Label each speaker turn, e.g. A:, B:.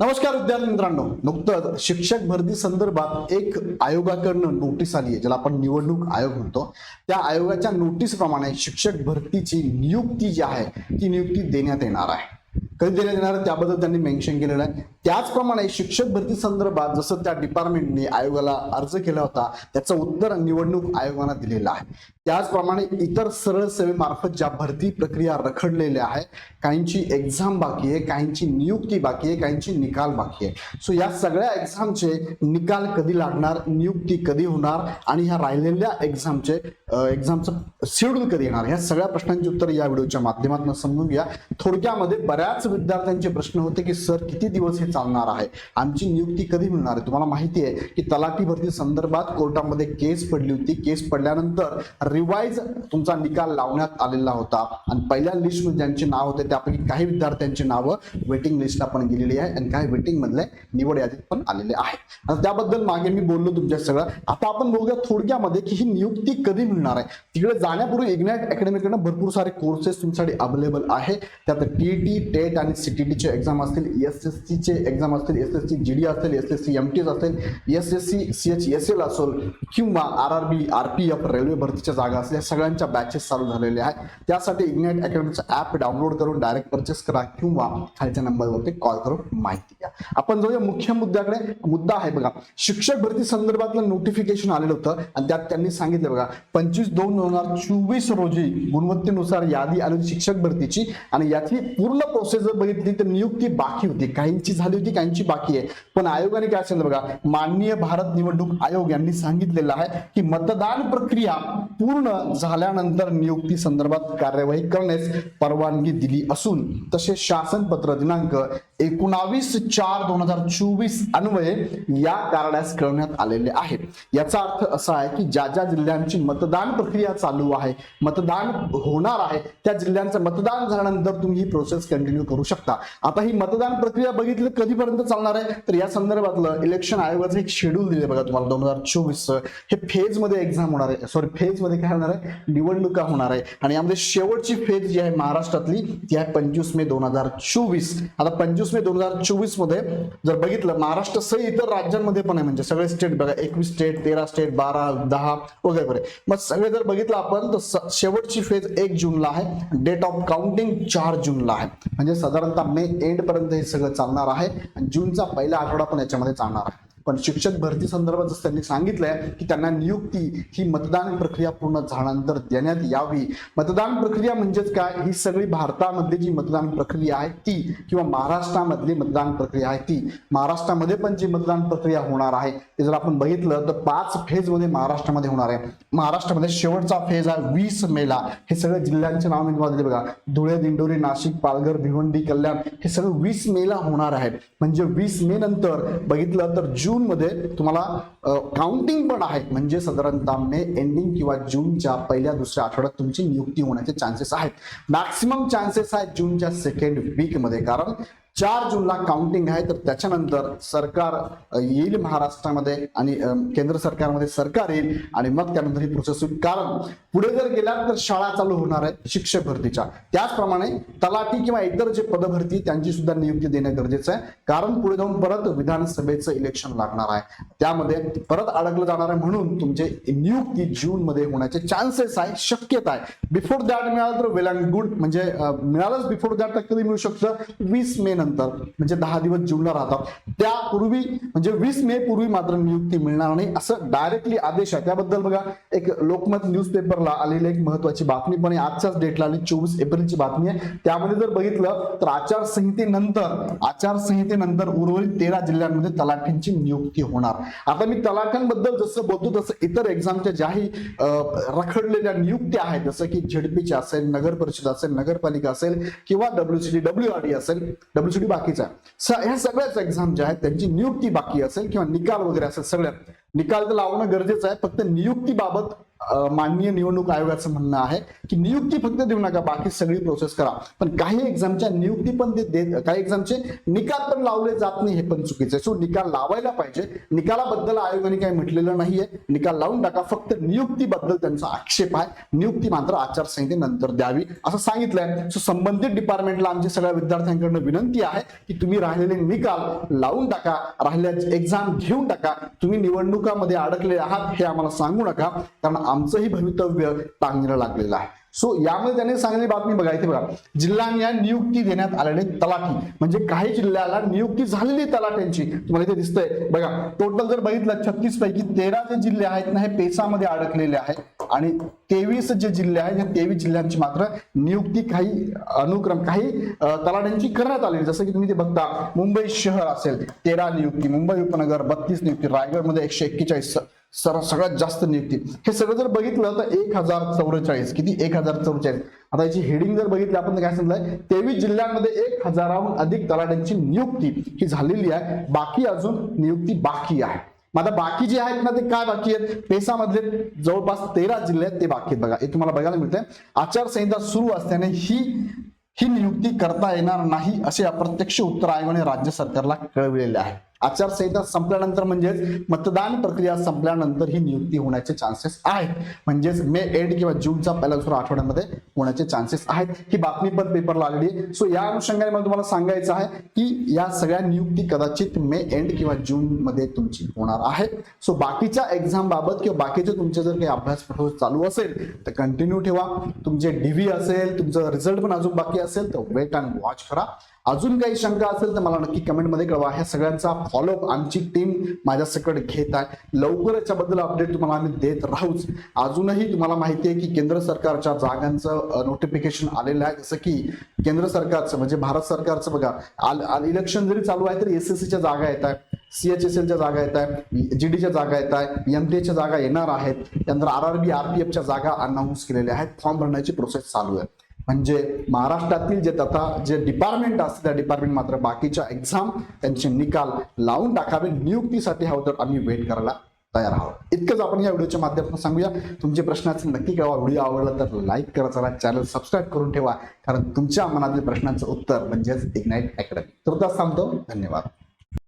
A: नमस्कार विद्यार्थी मित्रांनो. नुकतंच शिक्षक भरती संदर्भात एक आयोगाकडनं नोटीस आली आहे ज्याला आपण निवडणूक आयोग म्हणतो. त्या आयोगाच्या नोटीस प्रमाणे शिक्षक भरतीची नियुक्ती जी आहे ती नियुक्ती देण्यात येणार आहे. कधी देण्यात येणार आहे? त्याबद्दल त्यांनी मेन्शन केलेलं आहे. त्याचप्रमाणे शिक्षक भरती संदर्भात जसं त्या डिपार्टमेंटने आयोगाला अर्ज केला होता त्याचं उत्तर निवडणूक आयोगानं दिलेलं आहे. त्याचप्रमाणे इतर सरळ सेवेमार्फत ज्या भरती प्रक्रिया रखडलेल्या आहे काहींची एक्झाम बाकी आहे काहींची नियुक्ती बाकी आहे काहींची निकाल बाकी आहे. सो या सगळ्या एक्झामचे निकाल कधी लागणार नियुक्ती कधी होणार आणि ह्या राहिलेल्या एक्झामचे एक्झामचं शेड्यूल कधी येणार ह्या सगळ्या प्रश्नांची उत्तर या व्हिडिओच्या माध्यमातून समजून घ्या. थोडक्यामध्ये बऱ्याच विद्यार्थ्यांचे प्रश्न होते की सर किती दिवस हे चालणार आहे. आमची नियुक्ती कधी मिळणार आहे? तुम्हाला माहिती आहे की तलाठी भरती संदर्भात कोर्टामध्ये केस पडली होती. केस पडल्यानंतर रिवाईज तुमचा निकाल लावण्यात आलेला होता. आणि पहिल्या लिस्टमध्ये ज्यांचे नाव होते त्यापैकी काही विद्यार्थ्यांची नावं वेटिंग लिस्टला पण गेलेली आहे आणि काही वेटिंग मधले निवड यादीत पण आलेले आहे. त्याबद्दल मागे मी बोललो तुमच्या सगळं. आता आपण बघूया थोडक्यामध्ये की ही नियुक्ती कधी मिळणार आहे? तिकडे जाण्यापूर्वी इग्नॅट अकॅडमीकडनं भरपूर सारे कोर्सेस तुमच्यासाठी अवेलेबल आहे. त्यात टी टी टेट आणि सीटीटीचे एक्झाम असतील. एस एस सीचे एक्झाम असतील S S C G D असेल S S C M T S असेल S S C C H S L असेल किंवा R R B R P F railway भरतीच्या जागा असल्या सगळ्यांच्या बॅचेस चालू झालेल्या आहेत. त्यासाठी इग्नाइट अकॅडमीचं ॲप डाउनलोड करून डायरेक्ट परचेस करा किंवा खालच्या नंबरवरती कॉल करून माहिती घ्या आपण जाऊया मुख्य मुद्द्याकडे. मुद्दा आहे बघा शिक्षक भरती संदर्भातलं नोटिफिकेशन आलेलं होतं आणि त्यात त्यांनी सांगितलं बघा पंचवीस दोन दोन हजार चोवीस रोजी गुणवत्तेनुसार यादी आली शिक्षक भरतीची आणि याची पूर्ण प्रोसेस जर बघितली तर नियुक्ती बाकी होती. काहींची झाली होती काहींची बाकी आहे. पण आयोगाने काय सांगितलं बघा माननीय भारत निवडणूक आयोग यांनी सांगितलेलं आहे की मतदान प्रक्रिया पूर्ण झाल्यानंतर नियुक्ती संदर्भात कार्यवाही करण्यास परवानगी दिली असून तसे शासन पत्र दिनांक एकोणावीस चार दोन हजार चोवीस अन्वये या कारणास कळवण्यात आलेले आहे. याचा अर्थ असा आहे की ज्या ज्या जिल्ह्यांची मतदान प्रक्रिया चालू आहे मतदान होणार आहे त्या जिल्ह्यांचं मतदान झाल्यानंतर तुम्ही ही प्रोसेस कंटिन्यू करू शकता. आता ही मतदान प्रक्रिया बघितली कधीपर्यंत चालणार आहे? तर या संदर्भातलं इलेक्शन आयोगाचं एक शेड्यूल दिले बघा तुम्हाला. दोन हजार चोवीस हे फेजमध्ये एक्झाम होणार आहे. सॉरी फेजमध्ये काय होणार आहे? निवडणुका होणार आहे. आणि यामध्ये शेवटची फेज जी आहे महाराष्ट्रातली ती आहे पंचवीस मे दोन हजार चोवीस. आता पंचवीस मे दोन हजार चोवीसमध्ये जर बघितलं महाराष्ट्र सह इतर राज्यांमध्ये पण आहे. म्हणजे सगळे स्टेट बघा एकवीस स्टेट तेरा स्टेट बारा दहा वगैरे वगैरे. मग सगळे जर बघितलं आपण तर शेवटची फेज एक जूनला आहे. डेट ऑफ काउंटिंग चार जूनला आहे. म्हणजे साधारणतः मे एंड पर्यंत हे सगळं चालणार आहे. आणि जूनचा पहिला आठवडा पण याच्यामध्ये चालणार आहे. पण शिक्षक भरती संदर्भात जसं त्यांनी सांगितलंय की त्यांना नियुक्ती ही मतदान प्रक्रिया पूर्ण झाल्यानंतर देण्यात यावी. मतदान प्रक्रिया म्हणजेच काय? ही सगळी भारतामधली जी मतदान प्रक्रिया आहे ती किंवा महाराष्ट्रामधली मतदान प्रक्रिया आहे ती. महाराष्ट्रामध्ये पण जी मतदान प्रक्रिया होणार आहे ते जर आपण बघितलं तर पाच फेजमध्ये महाराष्ट्रामध्ये होणार आहे. महाराष्ट्रामध्ये शेवटचा फेज आहे वीस मेला. हे सगळे जिल्ह्यांचे नाव मी तुम्हाला दिले बघा. धुळे दिंडोरी नाशिक पालघर भिवंडी कल्याण हे सगळं वीस मेला होणार आहे म्हणजे वीस मे नंतर बघितलं तर जून मध्ये तुम्हाला काउंटिंग पण आहे. म्हणजे साधारणतः मे एंडिंग किंवा जूनच्या पहिल्या दुसऱ्या आठवड्यात तुमची नियुक्ती होण्याचे चान्सेस आहेत. मॅक्सिमम चान्सेस आहेत जूनच्या सेकंड वीकमध्ये. कारण चार जूनला काउंटिंग आहे तर त्याच्यानंतर सरकार येईल महाराष्ट्रामध्ये आणि केंद्र सरकारमध्ये सरकार येईल आणि मग त्यानंतर ही प्रोसेस होईल. कारण पुढे जर गेला तर शाळा चालू होणार आहे शिक्षक भरतीच्या. त्याचप्रमाणे तलाठी किंवा इतर जे पदभरती त्यांची सुद्धा नियुक्ती देणं गरजेचं आहे. कारण पुढे जाऊन परत विधानसभेचं इलेक्शन लागणार आहे. त्यामध्ये परत अडकलं जाणार आहे म्हणून तुमचे नियुक्ती जून मध्ये होण्याचे चान्सेस आहे शक्यता आहे. बिफोर दॅट मिळालं तर वेल अँड गुड म्हणजे मिळालंच बिफोर दॅट तर कधी मिळू शकतं? वीस मे नंतर म्हणजे दहा दिवस जूनला राहतात. त्यापूर्वी म्हणजे वीस मे पूर्वी मात्र नियुक्ती मिळणार नाही असं डायरेक्टली आदेश आहे. त्याबद्दल बघा एक लोकमत न्यूजपेपरला आलेली एक महत्वाची बातमी पण आजच्याच डेटला आली चोवीस एप्रिलची बातमी आहे. त्यामध्ये जर बघितलं तर आचारसंहितेनंतर आचारसंहितेनंतर उर्वरित तेरा जिल्ह्यांमध्ये तलाठ्यांची नियुक्ती होणार. आता मी तलाठ्यांबद्दल जसं बोलतो तसं इतर एक्झामच्या ज्याही रखडलेल्या नियुक्त्या आहेत जसं की झेडपीच्या असेल नगर परिषद असेल नगरपालिका असेल किंवा डब्ल्यूसीडी डब्ल्यू आर डी असेल डब्ल्यू बाकीचा. स- ह्या सगळ्याच एक्झाम ज्या आहेत त्यांची नियुक्ती बाकी असेल किंवा निकाल वगैरे असेल सगळ्यात. निकाल तर लावणं गरजेचं आहे फक्त नियुक्तीबाबत माननीय निवडणूक आयोगाचं म्हणणं आहे की नियुक्ती फक्त देऊ नका बाकी सगळी प्रोसेस करा. पण काही एक्झामच्या नियुक्ती पण ते देत काही एक्झामचे निकाल पण लावले जात नाही हे पण चुकीचं आहे. सो निकाल लावायला पाहिजे. निकालाबद्दल आयोगाने काही म्हटलेलं नाहीये. निकाल लावून टाका. फक्त नियुक्तीबद्दल त्यांचा आक्षेप आहे. नियुक्ती मात्र आचारसंहितेनंतर द्यावी असं सांगितलंय. सो संबंधित डिपार्टमेंटला आमच्या सगळ्या विद्यार्थ्यांकडनं विनंती आहे की तुम्ही राहिलेले निकाल लावून टाका. राहिल्या एक्झाम घेऊन टाका. तुम्ही निवडणुकामध्ये अडकले आहात हे आम्हाला सांगू नका. कारण आमचंही भवितव्य टांगणीला लागलेलं आहे. सो यामध्ये त्यांनी सांगितली बातमी बघा इथे बघा. जिल्ह्यांना नियुक्ती देण्यात आलेले तलाठी. म्हणजे काही जिल्ह्याला नियुक्ती झालेली तलाट्यांची तुम्हाला इथे दिसतंय. बघा टोटल जर बघितलं छत्तीस पैकी तेरा जे जिल्हे आहेत ना हे पेसामध्ये अडकलेले आहेत. आणि तेवीस जे जिल्हे आहेत या तेवीस जिल्ह्यांची मात्र नियुक्ती काही अनुक्रम काही तलाट्यांची करण्यात आलेली जसं की तुम्ही ते बघता मुंबई शहर असेल तेरा नियुक्ती. मुंबई उपनगर बत्तीस नियुक्ती. रायगडमध्ये एकशे एक्केचाळीस सर सगळ्यात जास्त नियुक्ती. हे सगळं जर बघितलं तर एक हजार चौवेचाळीस किती? एक हजार चौवेचाळीस. आता याची हेडिंग जर बघितली आपण काय सांगितलंय? तेवीस जिल्ह्यांमध्ये एक हजाराहून अधिक तलाट्यांची नियुक्ती ही झालेली आहे. बाकी अजून नियुक्ती बाकी आहे. आता बाकी जे आहेत ना ते काय बाकी आहेत? पेसामधले जवळपास तेरा जिल्हे आहेत ते बाकी आहेत बघा. हे तुम्हाला बघायला मिळतंय. आचारसंहिता सुरू असल्याने ही ही नियुक्ती करता येणार नाही असे अप्रत्यक्ष उत्तर आयोगाने राज्य सरकारला कळविलेले आहे. आचारसंहिता संपल्यानंतर म्हणजेच मतदान प्रक्रिया संपल्यानंतर ही नियुक्ती होण्याचे चान्सेस आहेत. म्हणजेच मे एंड किंवा जूनचा पहिला दुसरा आठवड्यामध्ये होण्याचे चान्सेस आहेत. ही बातमी पण पेपरला आलेली आहे. सो या अनुषंगाने मला तुम्हाला सांगायचं आहे की या सगळ्या नियुक्ती कदाचित मे एंड किंवा जून मध्ये तुमची होणार आहे. सो बाकीच्या एक्झाम बाबत किंवा बाकीचे तुमचे जर काही अभ्यास चालू असेल तर कंटिन्यू ठेवा. तुमचे डीव्ही असेल तुमचं रिझल्ट पण अजून बाकी असेल तर वेट अँड वॉच करा. अजून काही शंका असेल तर मला नक्की कमेंटमध्ये कळवा. ह्या सगळ्यांचा फॉलोअप आमची टीम माझ्यासकट घेत आहे. लवकर याच्याबद्दल अपडेट तुम्हाला आम्ही देत राहूच. अजूनही तुम्हाला माहिती आहे की केंद्र सरकारच्या जागांचं नोटिफिकेशन आलेलं आहे. जसं की केंद्र सरकारचं म्हणजे भारत सरकारचं बघा इलेक्शन जरी चालू आहे तरी एस एस सीच्या जागा येत आहे सीएचएसएलच्या जागा येत आहे जीडीच्या जागा येत आहे एमटीएच्या जागा येणार आहेत. त्यानंतर आर आर बी आरपीएफच्या जागा अनाऊन्स केलेल्या आहेत. फॉर्म भरण्याची प्रोसेस चालू आहे. म्हणजे महाराष्ट्रातील जे तथा जे डिपार्टमेंट असते त्या डिपार्टमेंट मात्र बाकीच्या एक्झाम त्यांचे निकाल लावून टाकावे. नियुक्तीसाठी हवं तर आम्ही वेट करायला तयार आहोत. इतकंच आपण या व्हिडिओच्या माध्यमातून सांगूया. तुमचे प्रश्नाचे नक्की कळवा. व्हिडिओ आवडला तर लाईक करा चला चॅनल सबस्क्राईब करून ठेवा. कारण तुमच्या मनातील प्रश्नांचं उत्तर म्हणजेच इग्नाईट अकॅडमी तर सांगतो धन्यवाद.